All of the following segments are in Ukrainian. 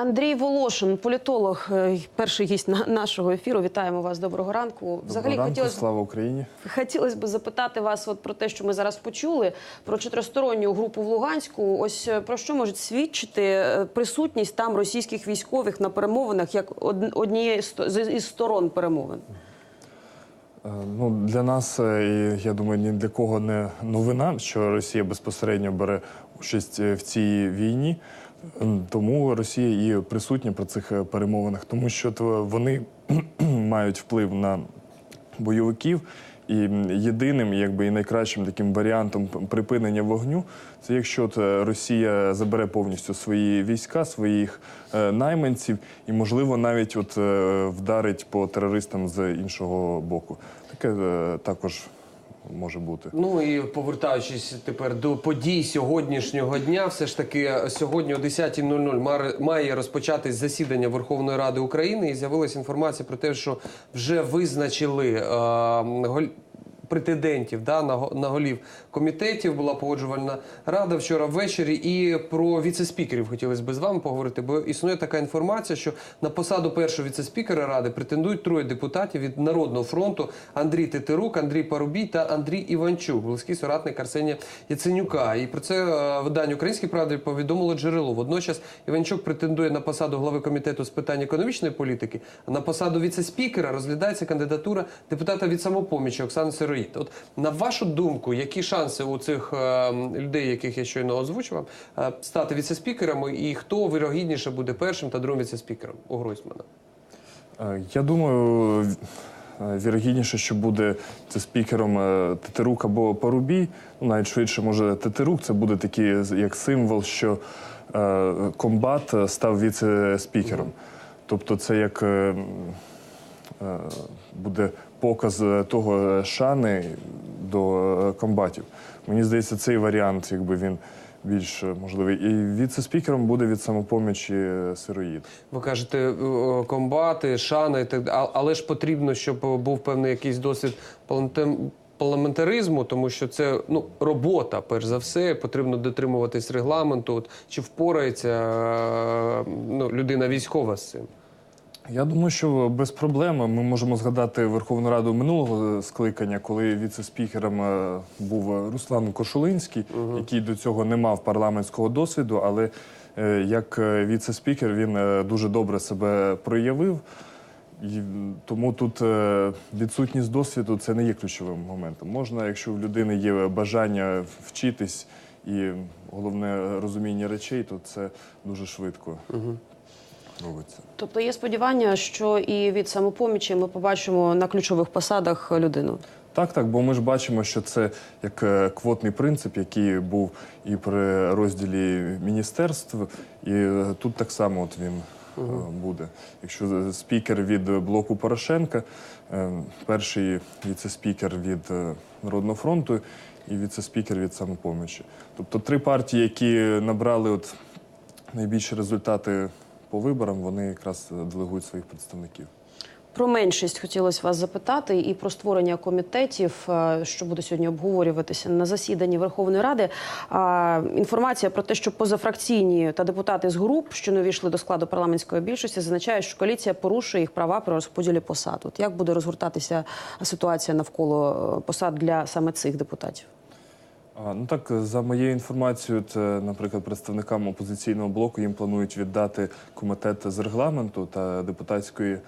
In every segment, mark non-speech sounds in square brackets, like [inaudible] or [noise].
Андрій Волошин, політолог, е, перший гість на- нашого ефіру. Вітаємо вас. Доброго ранку. Взагалі Доброго ранку, хотілося слава Україні. Хотілося б запитати вас от про те, що ми зараз почули, про чотиристоронню групу в Луганську. Ось е, про що може свідчити е, присутність там російських військових на перемовинах як од- однієї із сторон перемовин? Ну, для нас, і я думаю, ні для кого не новина, що Росія безпосередньо бере участь в цій війні. Тому Росія і присутня при цих е, перемовинах, тому що вони [clears throat] мають вплив на бойовиків. І єдиним, якби і найкращим таким варіантом припинення вогню, це якщо е, Росія забере повністю свої війська, своїх е, найманців, і можливо навіть от вдарить по терористам з іншого боку. Таке також може бути. Ну і повертаючись тепер до подій сьогоднішнього дня, все ж таки сьогодні о 10.00 мар- має розпочатись засідання Верховної Ради України, і з'явилася інформація про те, що вже визначили е, претендентів да, на, на голів комітетів. Була погоджувальна рада вчора ввечері. І про віце-спікерів хотілося б з вами поговорити, бо існує така інформація, що на посаду першого віце-спікера ради претендують троє депутатів від Народного фронту: Андрій Тетерук, Андрій Парубій та Андрій Іванчук, близький соратник Арсенія Яценюка. І про це е, видання Українській правді повідомило джерело. Водночас Іванчук претендує на посаду глави комітету з питань економічної політики. А на посаду віце-спікера розглядається кандидатура депутата від самопомічі Оксани Сироїд. От на вашу думку, які шанси у цих е, людей, яких я щойно озвучував, е, стати віце-спікерами, і хто вирогідніше буде першим та другим віце-спікером у Гройсмана? Е, Я думаю, вірогідніше, що буде це спікером Тетерук або Парубій. Ну, навіть швидше, може, Тетерук це буде такий як символ, що е, комбат став віце-спікером. Тобто, це як е, е, буде показ е, того е, шани до е, комбатів. Мені здається, цей варіант, якби він більш можливий. І віце-спікером буде від самопомічі сироїд. Ви кажете, комбати, шана, і так. Але ж потрібно, щоб був певний якийсь досвід парламентаризму, тому що це ну робота, перш за все, потрібно дотримуватись регламенту. От чи впорається ну, людина військова з цим? Я думаю, що без проблем ми можемо згадати Верховну Раду минулого скликання, коли віце-спікером е, був Руслан Кошулинський, який до цього не мав парламентського досвіду, але е, як е, віце-спікер він е, дуже добре себе проявив. І тому тут е, відсутність досвіду це не є ключовим моментом. Можна, якщо в людини є бажання вчитись і головне розуміння речей, то це дуже швидко робиться. Тобто є сподівання, що і від самопомічі ми побачимо на ключових посадах людину. Так, так, бо ми ж бачимо, що це як е, квотний принцип, який був і при розділі міністерств, і е, тут так само от він е, буде. Якщо спікер від блоку Порошенка, перший віце-спікер від Народного фронту і віце-спікер від самопомічі. Тобто три партії, які набрали от найбільші результати по виборам, вони якраз делегують своїх представників. Про меншість хотілося вас запитати і про створення комітетів, е, що буде сьогодні обговорюватися на засіданні Верховної Ради. Інформація про те, що позафракційні та депутати з груп, що не увійшли до складу парламентської більшості, зазначає, що коаліція порушує їх права при розподілі посад. От як буде розгортатися ситуація навколо е, посад для саме цих депутатів? А, ну так, за моєю інформацією, це, наприклад, представникам опозиційного блоку їм планують віддати комітет з регламенту та депутатської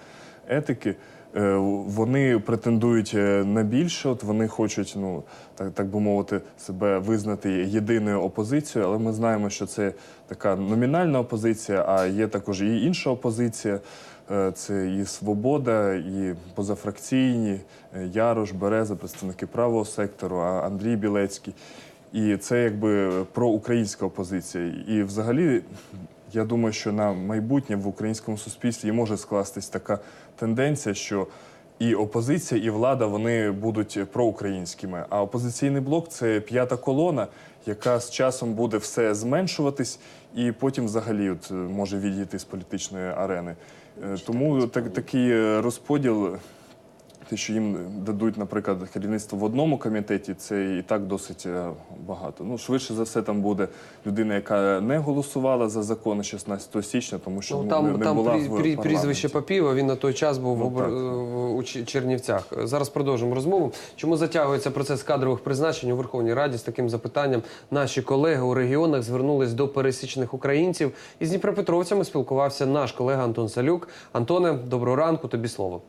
етики. Е, Вони претендують е, на більше. От вони хочуть, ну так, так би мовити, себе визнати єдиною опозицією, але ми знаємо, що це така номінальна опозиція, а є також і інша опозиція. Е, Це і свобода, і позафракційні, е, Ярош, Береза, представники правого сектору, а Андрій Білецький. І це якби проукраїнська опозиція. І взагалі, я думаю, що на майбутнє в українському суспільстві може скластись така тенденція, що і опозиція, і влада вони будуть проукраїнськими. А опозиційний блок це п'ята колона, яка з часом буде все зменшуватись, і потім взагалі от, е, може відійти з політичної арени. Е, Тому так, такий е, розподіл те, що їм дадуть, наприклад, керівництво в одному комітеті, це і так досить е, багато. Ну, швидше за все, там буде людина, яка не голосувала за закон 16 січня, тому що Ну, ну, там не, там була прі- в прі- прізвище. Папієва, він на той час був Ну, в в- у Чернівцях. Зараз продовжимо розмову. Чому затягується процес кадрових призначень у Верховній Раді? З таким запитанням наші колеги у регіонах звернулись до пересічних українців. Із Дніпропетровцями спілкувався наш колега Антон Салюк. Антоне, доброго ранку, тобі слово.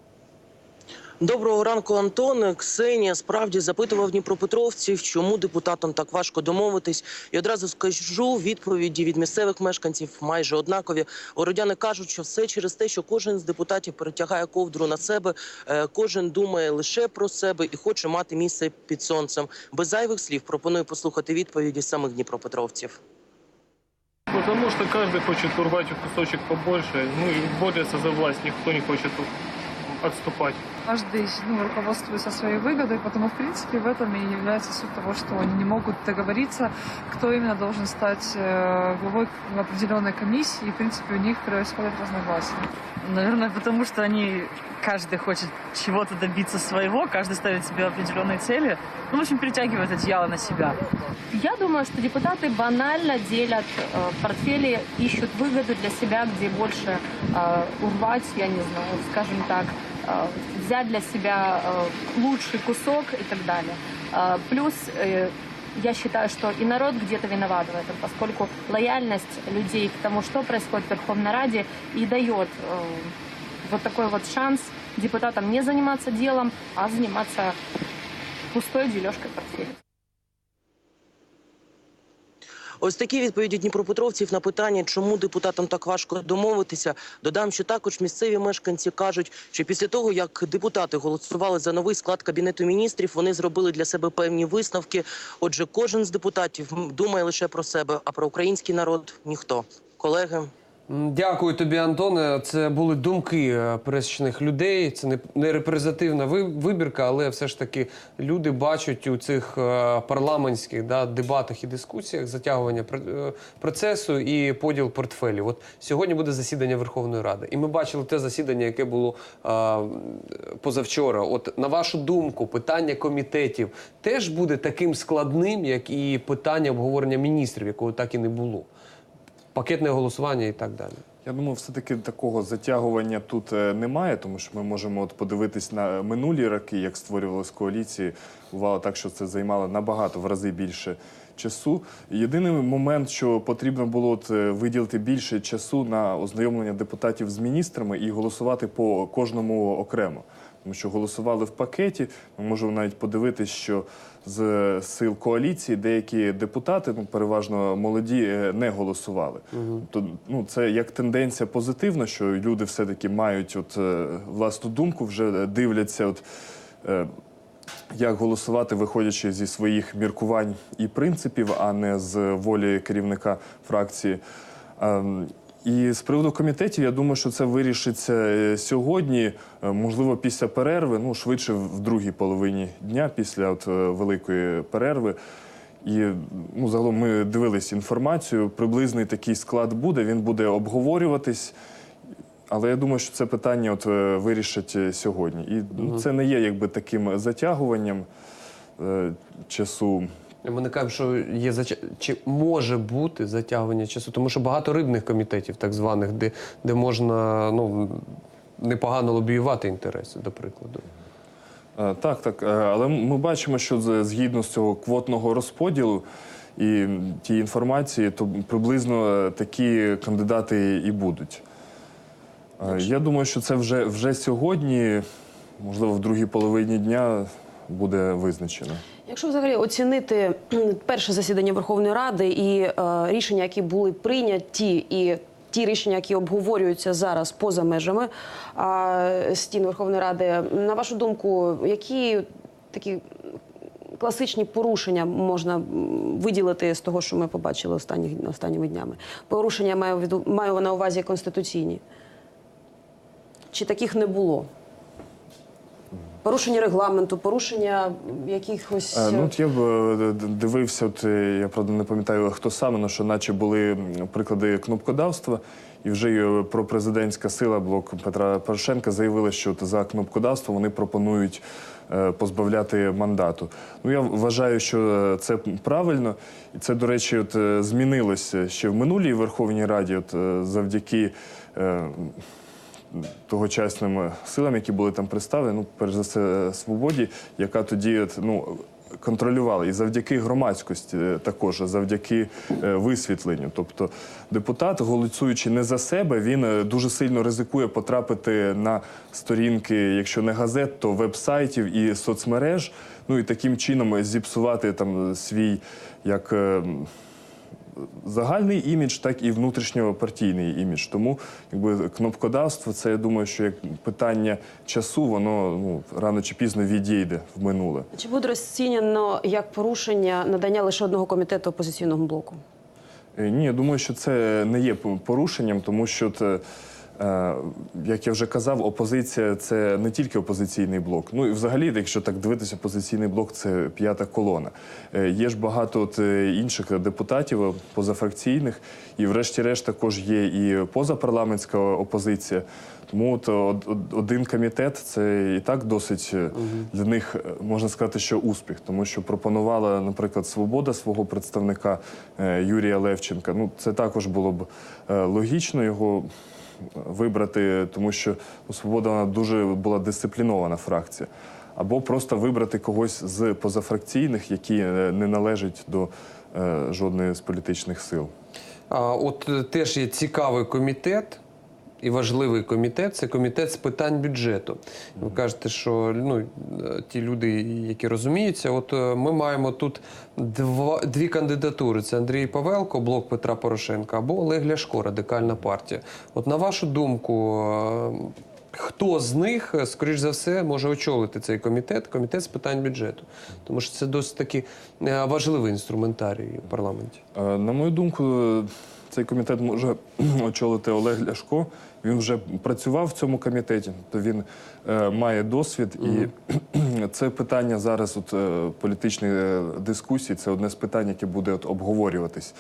Доброго ранку, Антон. Ксенія справді запитував дніпропетровців, чому депутатам так важко домовитись. І одразу скажу відповіді від місцевих мешканців майже однакові. Городяни кажуть, що все через те, що кожен з депутатів перетягає ковдру на себе. е, Кожен думає лише про себе і хоче мати місце під сонцем. Без зайвих слів пропоную послухати відповіді самих дніпропетровців. Потому что каждый хочет урвать кусочек побольше, ну и борется за власть, никто не хочет отступать. Каждый ну, руководствуется своей выгодой, потому, в принципе, в этом и является суть того, что они не могут договориться, кто именно должен стать э, главой в определенной комиссии, и, в принципе, у них происходят разногласия. Наверное, потому что они, каждый хочет чего-то добиться своего, каждый ставит себе определенные цели. Ну, в общем, перетягивает одеяло на себя. Я думаю, что депутаты банально делят э, портфели, ищут выгоду для себя, где больше э, урвать, я не знаю, скажем так, э, взять для себя э, лучший кусок и так далее. Э, плюс э, я считаю, что и народ где-то виноват в этом, поскольку лояльность людей к тому, что происходит в Верховной Раде, и дает э, вот такой вот шанс депутатам не заниматься делом, а заниматься пустой дележкой портфеля. Ось такі відповіді дніпропетровців на питання, чому депутатам так важко домовитися. Додам, що також місцеві мешканці кажуть, що після того, як депутати голосували за новий склад кабінету міністрів, вони зробили для себе певні висновки. Отже, кожен з депутатів думає лише про себе, а про український народ ніхто. Колеги. Дякую тобі, Антоне. Це були думки е, пересічних людей. Це не, репрезентативна вибірка, але все ж таки люди бачать у цих е, парламентських да, дебатах і дискусіях затягування е, процесу і поділ портфелів. От сьогодні буде засідання Верховної Ради, і ми бачили те засідання, яке було е, позавчора. От на вашу думку, питання комітетів теж буде таким складним, як і питання обговорення міністрів, якого так і не було. Пакетне голосування і так далі. Я думаю, все-таки такого затягування тут е, немає, тому що ми можемо от подивитись на минулі роки, як створювалась коаліції. Бувало так, що це займало набагато в рази більше часу. Єдиний момент, що потрібно було от е, виділити більше часу на ознайомлення депутатів з міністрами і голосувати по кожному окремо. Тому що голосували в пакеті. Ми можемо навіть подивитись, що з сил коаліції деякі депутати, ну переважно молоді, е, не голосували. Тобто, ну це як тенденція позитивна, що люди все-таки мають от е, власну думку, вже дивляться, от е, як голосувати, виходячи зі своїх міркувань і принципів, а не з волі керівника фракції. І з приводу комітетів, я думаю, що це вирішиться е, сьогодні, е, можливо, після перерви, ну швидше в другій половині дня, після от е, великої перерви. І ну, загалом ми дивились інформацію. Приблизний такий склад буде. Він буде обговорюватись. Але я думаю, що це питання от вирішать сьогодні. І ну, це не є якби таким затягуванням е, часу. Ми не кажемо, що є зача... чи може бути затягування часу, тому що багато рибних комітетів, так званих, де, де можна ну, непогано лобіювати інтереси, до прикладу. Е, Так, так. Е, Але ми бачимо, що згідно з цього квотного розподілу і тієї інформації, то приблизно е, такі кандидати і будуть. Я думаю, що це вже, вже сьогодні, можливо, в другій половині дня буде визначено. Якщо взагалі оцінити перше засідання Верховної Ради і е, рішення, які були прийняті, і ті рішення, які обговорюються зараз поза межами е, стін Верховної Ради, на вашу думку, які такі класичні порушення можна виділити з того, що ми побачили останніх останніми днями? Порушення маю, маю на увазі конституційні. Чи таких не було? Порушення регламенту, порушення якихось. Е, Ну, от я б е, д- дивився, от, е, я правда не пам'ятаю, хто саме, але що наче були м, приклади кнопкодавства. І вже й пропрезидентська сила блок Петра Порошенка заявила, що от за кнопкодавство вони пропонують е, позбавляти мандату. Ну я вважаю, що е, це правильно, і це, до речі, от е, змінилося ще в минулій Верховній Раді, от е, завдяки. е, Тогочасним силам, які були там представлені, ну перш за все свободі, яка тоді от, ну контролювала і завдяки громадськості е, також, завдяки е, висвітленню. Тобто депутат, голосуючи не за себе, він е, дуже сильно ризикує потрапити на сторінки, якщо не газет, то веб-сайтів і соцмереж. Ну і таким чином зіпсувати там свій як. е, загальний імідж, так і внутрішньопартійний імідж. Тому якби кнопкодавство, це я думаю, що як питання часу, воно ну рано чи пізно відійде в минуле. Чи буде розцінено як порушення надання лише одного комітету опозиційного блоку? Е, Ні, я думаю, що це не є порушенням, тому що це. Е, Як я вже казав, опозиція це не тільки опозиційний блок. Ну і взагалі, якщо так дивитися, опозиційний блок це п'ята колона. Е, Є ж багато от е, інших депутатів позафракційних, і врешті-решт також є і позапарламентська опозиція. Тому от од- один комітет це і так досить для них можна сказати, що успіх, тому що пропонувала, наприклад, свобода свого представника Юрія Левченка. Ну це також було б логічно його вибрати, тому що у свобода вона дуже була дисциплінована фракція. Або просто вибрати когось з позафракційних, які е, не належать до е, жодної з політичних сил. А, от е, теж є цікавий комітет. І важливий комітет це комітет з питань бюджету. Ви кажете, що ну, ті люди, які розуміються, от е, ми маємо тут два, дві кандидатури: це Андрій Павелко, блок Петра Порошенка, або Олег Ляшко, радикальна партія. От на вашу думку, е, хто з них, е, скоріш за все, може очолити цей комітет, комітет з питань бюджету? Тому що це досить таки важливий інструментарій в парламенті. На мою думку, цей комітет може [clears throat] очолити Олег Ляшко. Він вже працював в цьому комітеті, то він е, має досвід. І [clears throat] це питання зараз от, е, політичної е, дискусії. Це одне з питань, яке буде от, обговорюватись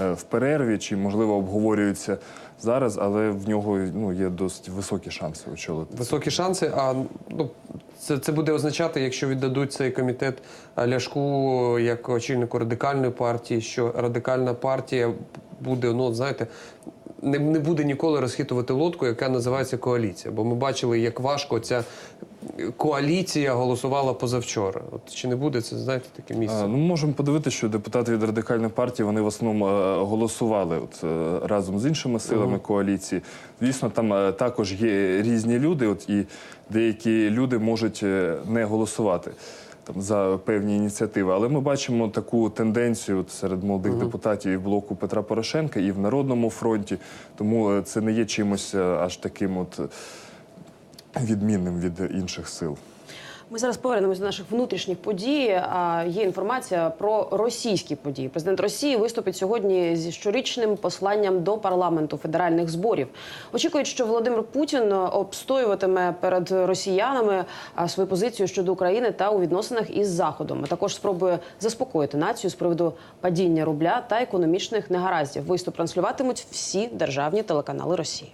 е, в перерві, чи можливо обговорюється зараз, але в нього ну, є досить високі шанси очолити. Високі шанси. А ну це, це буде означати, якщо віддадуть цей комітет Ляшку як очільнику радикальної партії, що радикальна партія буде, ну знаєте. Не, не буде ніколи розхитувати лодку, яка називається коаліція. Бо ми бачили, як важко ця коаліція голосувала позавчора. От чи не буде це, знаєте, таке місце? А, Ну, можемо подивитися, що депутати від радикальної партії вони в основному е, голосували от, е, разом з іншими силами коаліції. Звісно, там е, також є різні люди, от і деякі люди можуть не голосувати. Там за певні ініціативи, але ми бачимо таку тенденцію от серед молодих депутатів і в блоку Петра Порошенка, і в Народному фронті. Тому е, це не є чимось е, аж таким от відмінним від інших сил. Ми зараз повернемось до наших внутрішніх подій. А є інформація про російські події. Президент Росії виступить сьогодні зі щорічним посланням до парламенту федеральних зборів. Очікують, що Володимир Путін обстоюватиме перед росіянами свою позицію щодо України та у відносинах із Заходом. А також спробує заспокоїти націю з приводу падіння рубля та економічних негараздів. Виступ транслюватимуть всі державні телеканали Росії.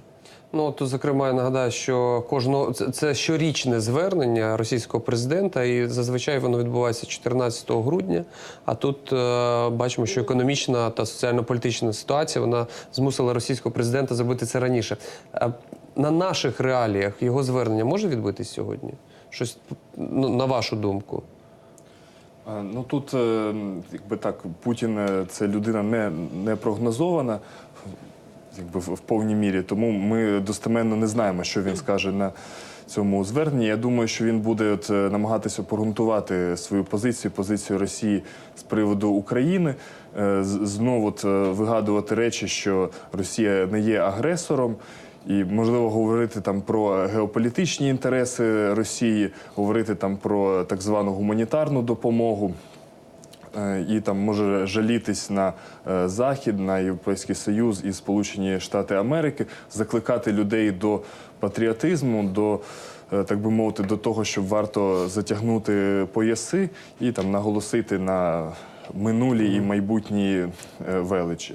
Ну то зокрема, я нагадаю, що кожного це, це щорічне звернення російського президента, і зазвичай воно відбувається 14 грудня. А тут е, бачимо, що економічна та соціально-політична ситуація вона змусила російського президента зробити це раніше. Е, на наших реаліях його звернення може відбутись сьогодні? Щось ну, на вашу думку? Ну тут, е, якби так, Путін е, це людина не, не прогнозована якби в, повній мірі. Тому ми достеменно не знаємо, що він скаже на цьому зверненні. Я думаю, що він буде от, е, намагатися обґрунтувати свою позицію, позицію Росії з приводу України. Е, Знову от, е, вигадувати речі, що Росія не є агресором. І можливо говорити там про геополітичні інтереси Росії, говорити там про так звану гуманітарну допомогу. Е, І там може жалітись на е, Захід, на Європейський Союз і Сполучені Штати Америки, закликати людей до патріотизму, до е, так би мовити, до того, щоб варто затягнути пояси і там наголосити на минулі і майбутні величі.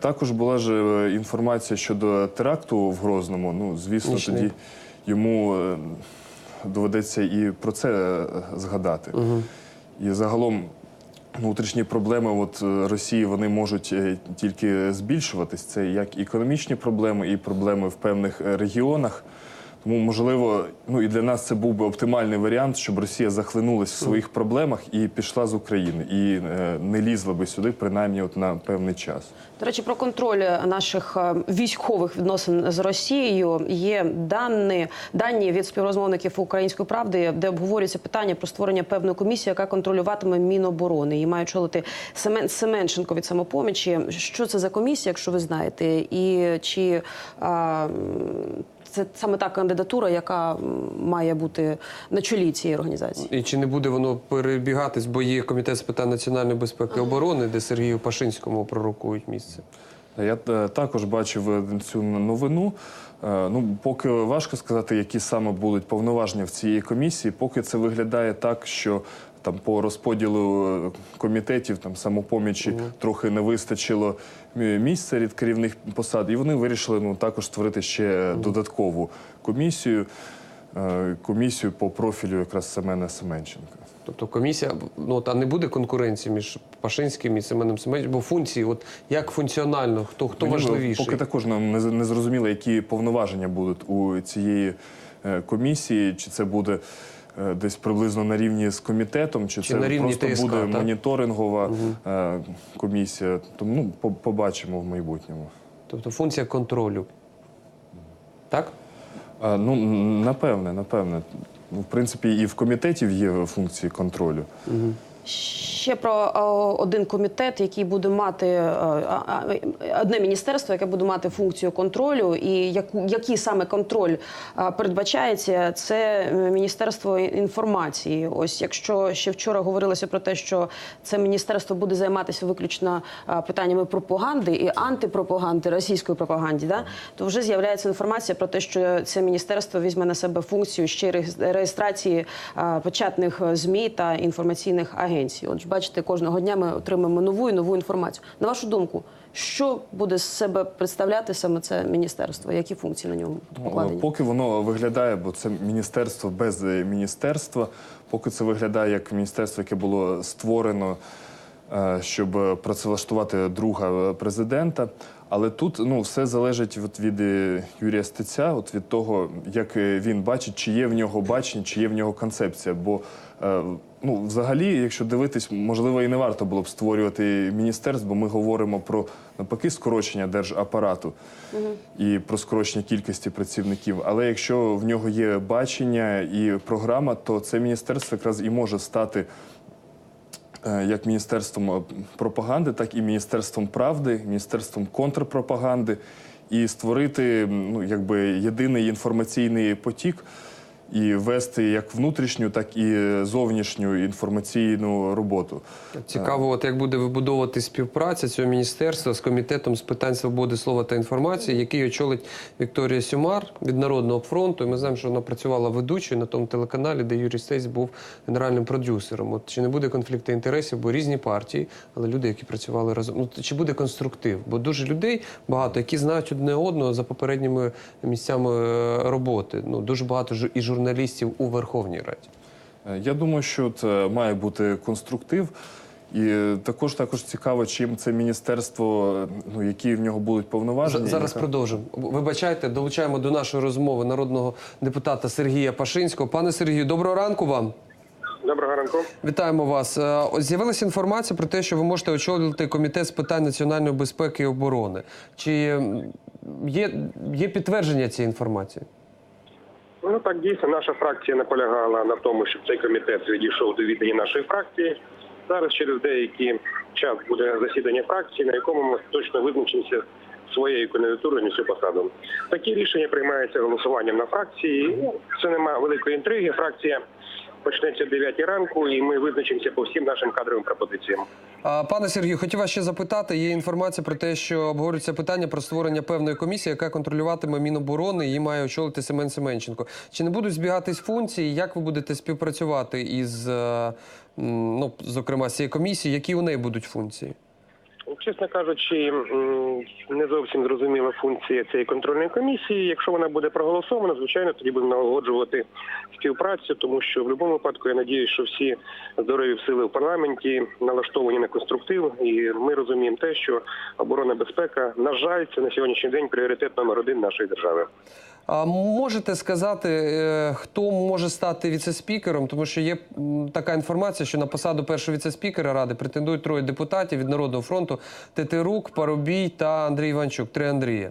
Також була ж інформація щодо теракту в Грозному. Ну, звісно, Нічний. тоді йому доведеться і про це згадати. І загалом внутрішні проблеми от, е, Росії вони можуть е, тільки збільшуватись. Це як економічні проблеми, і проблеми в певних е, регіонах. Тому, можливо, ну і для нас це був би оптимальний варіант, щоб Росія захлинулась в своїх проблемах і пішла з України, і е, не лізла би сюди, принаймні, от на певний час. До речі, про контроль наших е, військових відносин з Росією є дані, дані від співрозмовників української правди, де обговорюється питання про створення певної комісії, яка контролюватиме Міноборони. Її має очолити Семен Семенченко від самопомічі. Що це за комісія, якщо ви знаєте, і чи а, це саме та кандидатура, яка має бути на чолі цієї організації? І чи не буде воно перебігатись, бо є комітет з питань національної безпеки і оборони, де Сергію Пашинському пророкують місце? Я е, також бачив е, цю новину. Е, Ну, поки важко сказати, які саме будуть повноваження в цій комісії. Поки це виглядає так, що там по розподілу е, комітетів там самопомічі трохи не вистачило мі- місць серед керівних посад, і вони вирішили ну також створити ще додаткову комісію. е, Комісію по профілю якраз Семена Семенченка. Тобто комісія, ну от, а не буде конкуренції між Пашинським і Семеном Семеновичем, бо функції, от як функціонально, хто, хто Мені важливіший? Поки також нам не, не зрозуміло, які повноваження будуть у цієї е, комісії, чи це буде е, десь приблизно на рівні з комітетом, чи, Чи це на рівні просто ТСК, буде так? моніторингова угу. комісія. Тому ну, побачимо в майбутньому. Тобто функція контролю. Так? А, ну, напевне, напевне. В принципі, і в комітетів є функції контролю. Ще про один комітет, який буде мати е, одне міністерство, яке буде мати функцію контролю, і яку який саме контроль передбачається, це е, міністерство інформації. Ось якщо ще вчора говорилося про те, що це міністерство буде займатися виключно питаннями пропаганди і антипропаганди російської пропаганди, да то вже з'являється інформація про те, що це міністерство візьме на себе функцію ще реєс- реєстрації печатних е, змі та інформаційних агенцій. Отже, бачите, кожного дня ми отримуємо нову і нову інформацію. На вашу думку, що буде з себе представляти саме це міністерство? Які функції на ньому Ну, покладені? Поки воно виглядає, бо це міністерство без е, міністерства, поки це виглядає як міністерство, яке було створено, е, щоб працевлаштувати друга е, президента. Але тут ну, все залежить от від е, Юрія Стеця, от від того, як він бачить, чи є в нього бачення, чи є в нього концепція. Бо е, ну, взагалі, якщо дивитись, можливо, і не варто було б створювати міністерств, бо ми говоримо про навпаки скорочення держапарату і про скорочення кількості працівників. Але якщо в нього є бачення і програма, то це міністерство якраз і може стати е, як міністерством е, пропаганди, так і міністерством правди, міністерством контрпропаганди, і створити ну, якби єдиний інформаційний потік. І вести як внутрішню, так і зовнішню інформаційну роботу. Цікаво, от як буде вибудовувати співпраця цього міністерства з комітетом з питань свободи слова та інформації, який очолить Вікторія Сюмар від Народного фронту. Ми знаємо, що вона працювала ведучою на тому телеканалі, де Юрій Стець був генеральним продюсером. От чи не буде конфлікту інтересів, бо різні партії, але люди, які працювали разом. Ну чи буде конструктив? Бо дуже людей багато, які знають одне одного за попередніми місцями е, роботи. Ну дуже багато ж і журналістів у Верховній Раді. Е, Я думаю, що це має бути конструктив. І е, також також цікаво, чим це міністерство, ну які в нього будуть повноваження. Зараз яка- продовжимо. Вибачайте, долучаємо до нашої розмови народного депутата Сергія Пашинського. Пане Сергію, доброго ранку вам. Доброго ранку. Вітаємо вас. Е, З'явилася інформація про те, що ви можете очолити комітет з питань національної безпеки і оборони. Чи є, є підтвердження цієї інформації? Ну так дійсно наша фракція наполягала на тому, щоб цей комітет відійшов до відання нашої фракції. Зараз через деякий час буде засідання фракції, на якому ми точно визначимося своєю кандидатурою на цю посаду. Такі рішення приймаються голосуванням на фракції. Ну, Це немає великої інтриги. Фракція почнеться о 9 ранку, і ми визначимося по всім нашим кадровим пропозиціям. Пане Сергію, хотів вас ще запитати. Є інформація про те, що обговорюється питання про створення певної комісії, яка контролюватиме Міноборони. Її має очолити Семен Семенченко. Чи не будуть збігатись функції? Як ви будете співпрацювати із, е, ну, зокрема, з цією комісією? Які у неї будуть функції? Чесно кажучи, не зовсім зрозуміла функція цієї контрольної комісії. Якщо вона буде проголосована, звичайно, тоді будемо налагоджувати співпрацю, тому що в будь-якому випадку я надіюсь, що всі здорові сили в парламенті налаштовані на конструктив, і ми розуміємо те, що оборона безпека, на жаль, це на сьогоднішній день пріоритет номер один нашої держави. А можете сказати, е, хто може стати віцеспікером? Тому що є така інформація, що на посаду першого віцеспікера ради претендують троє депутатів від Народного фронту: Тетерук, Парубій та Андрій Іванчук. Три Андрія.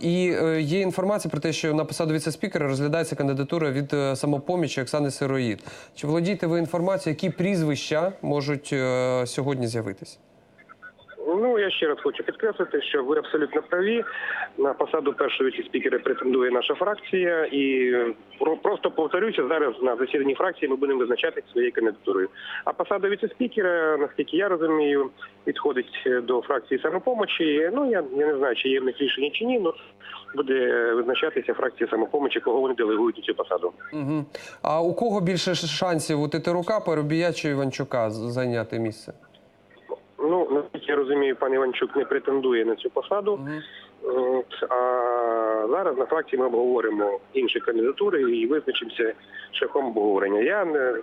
І е, є інформація про те, що на посаду віцеспікера розглядається кандидатура від е, самопомічі Оксани Сироїд. Чи володієте ви інформацією, які прізвища можуть сьогодні з'явитися? Я ще раз хочу підкреслити, що ви абсолютно праві. На посаду першого віце-спікера претендує наша фракція, і просто повторюся, зараз на засіданні фракції ми будемо визначати своєю кандидатурою. А посада віце-спікера, наскільки я розумію, відходить до фракції самопомочі. Ну я, я не знаю, чи є в них рішення чи ні, але буде визначатися фракція самопомочі, кого вони делегують у цю посаду. Угу. А у кого більше шансів у Тетерука, Парубія чи Іванчука зайняти місце? Ну, наскільки я розумію, пан Іванчук не претендує на цю посаду. От, а зараз на фракції ми обговоримо інші кандидатури і визначимося шляхом обговорення. Я не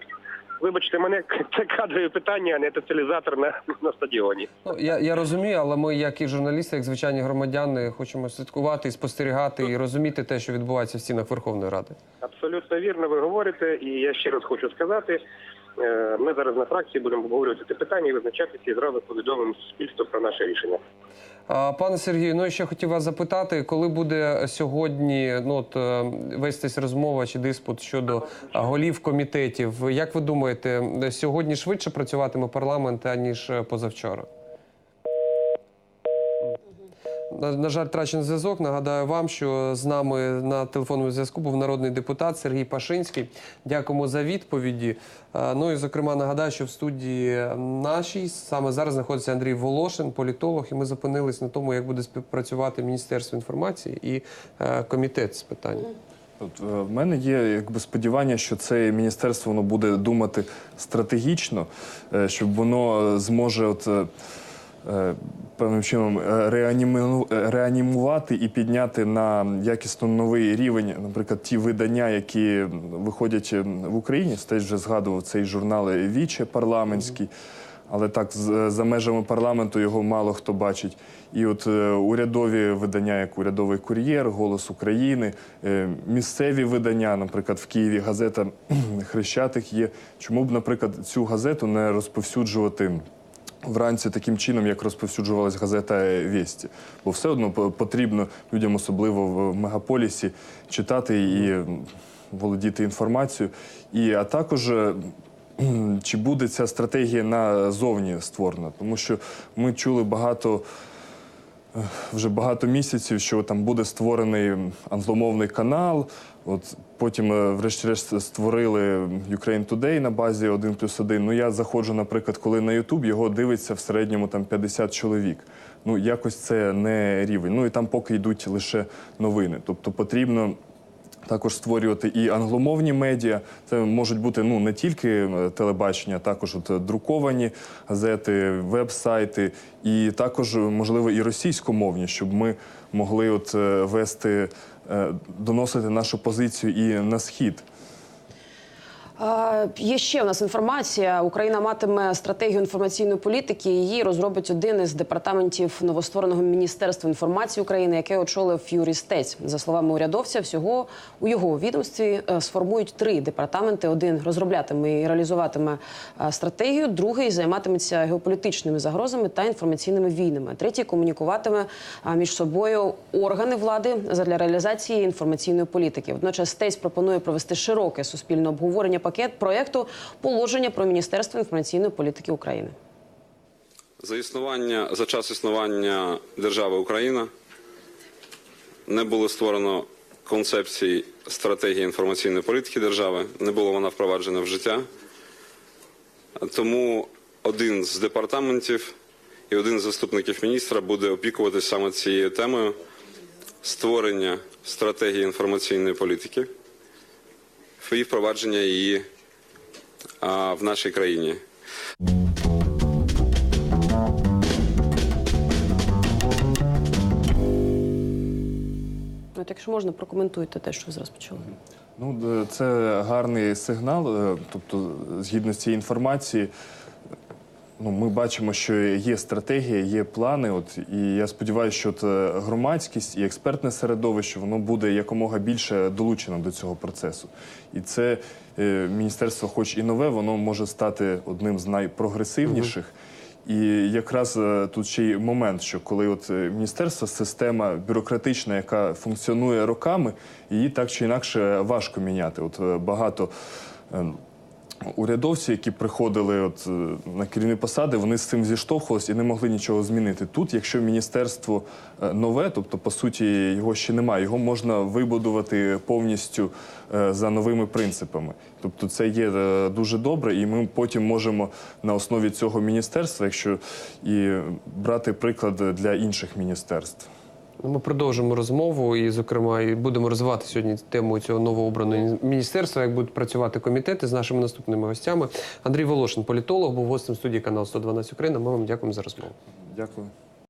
вибачте, мене [laughs] це кадрові питання, а не тоталізатор на, на стадіоні. Ну, я, я розумію, але ми, як і журналісти, як звичайні громадяни, хочемо слідкувати і спостерігати і розуміти те, що відбувається в стінах Верховної Ради. Абсолютно вірно, ви говорите, і я ще раз хочу сказати. Е, Ми зараз на фракції будемо обговорювати це питання і визначатися і зразу повідомимо суспільство про наше рішення. Пане Сергію, ну ще хотів вас запитати, коли буде сьогодні ну, от, е, вестись розмова чи диспут щодо голів комітетів? Як ви думаєте, сьогодні швидше працюватиме парламент, аніж позавчора? На, жаль, втрачений зв'язок. Нагадаю вам, що з нами на телефонному зв'язку був народний депутат Сергій Пашинський. Дякуємо за відповіді. Е, Ну і зокрема нагадаю, що в студії нашій саме зараз знаходиться Андрій Волошин, політолог, і ми зупинились на тому, як буде співпрацювати Міністерство інформації і е, комітет з питань. От, е, в мене є якби сподівання, що це міністерство воно буде думати стратегічно, щоб воно зможе от. Е, Певним чином е, е, реанімувати і підняти на якісно новий рівень, наприклад, ті видання, які виходять в Україні. Стеж вже згадував цей журнал Віче парламентський, але так за межами парламенту його мало хто бачить. І от урядові видання, як урядовий кур'єр, Голос України, місцеві видання, наприклад, в Києві газета Хрещатик є. Чому б, наприклад, цю газету не розповсюджувати? Вранці таким чином, як розповсюджувалась газета «Вєсті». Бо все одно потрібно людям, особливо в мегаполісі, читати і володіти інформацією. І, а також е, [clears throat] чи буде ця стратегія назовні створена, тому що ми чули багато. е, Вже багато місяців, що там буде створений англомовний канал. От потім, е, врешті-решт, створили Ukraine Today на базі 1 плюс 1. Ну я заходжу, наприклад, коли на YouTube його дивиться в середньому там 50 чоловік. Ну якось це не рівень. Ну і там поки йдуть лише новини. Тобто потрібно також створювати і англомовні медіа. Це можуть бути ну не тільки е, телебачення, також от е, друковані газети, веб-сайти, і також можливо і російськомовні, щоб ми могли от вести, доносити нашу позицію і на схід. Є ще у нас інформація. Україна матиме стратегію інформаційної політики. Її розробить один із департаментів новоствореного міністерства інформації України, яке очолив Юрій Стець. За словами урядовця, всього у його відомстві е, сформують три департаменти. Один розроблятиме і реалізуватиме е, стратегію, другий займатиметься геополітичними загрозами та інформаційними війнами. Третій комунікуватиме е, між собою органи влади задля реалізації інформаційної політики. Водночас Стець пропонує провести широке суспільне обговорення пакет проєкту положення про міністерство інформаційної політики України. За існування за час існування держави Україна не було створено концепції стратегії інформаційної політики держави. Не було вона впроваджена в життя. Тому один з департаментів і один з заступників міністра буде опікуватися саме цією темою створення стратегії інформаційної політики і впровадження її а, в нашій країні. От якщо можна, прокоментуйте те, що ви зараз почали. Ну, е, це гарний сигнал. е, Тобто, згідно з цієї інформації, ну, ми бачимо, що є стратегія, є плани. От, і я сподіваюся, що от, е, громадськість і експертне середовище воно буде якомога більше долучено до цього процесу. І це е, міністерство, хоч і нове, воно може стати одним з найпрогресивніших. І якраз е, тут ще й момент, що коли от е, міністерство система бюрократична, яка функціонує роками, її так чи інакше важко міняти. От багато урядовці, які приходили от, е, на керівні посади, вони з цим зіштовхувалися і не могли нічого змінити. Тут, якщо міністерство е, нове, тобто по суті його ще немає, його можна вибудувати повністю е, за новими принципами. Тобто це є дуже добре, і ми потім можемо на основі цього міністерства, якщо і брати приклад для інших міністерств. Ну, Ми продовжимо розмову і, зокрема, і будемо розвивати сьогодні тему цього новообраного міністерства, як будуть працювати комітети з нашими наступними гостями. Андрій Волошин, політолог, був гостем студії каналу 112 Україна. Ми вам дякуємо за розмову. Дякую.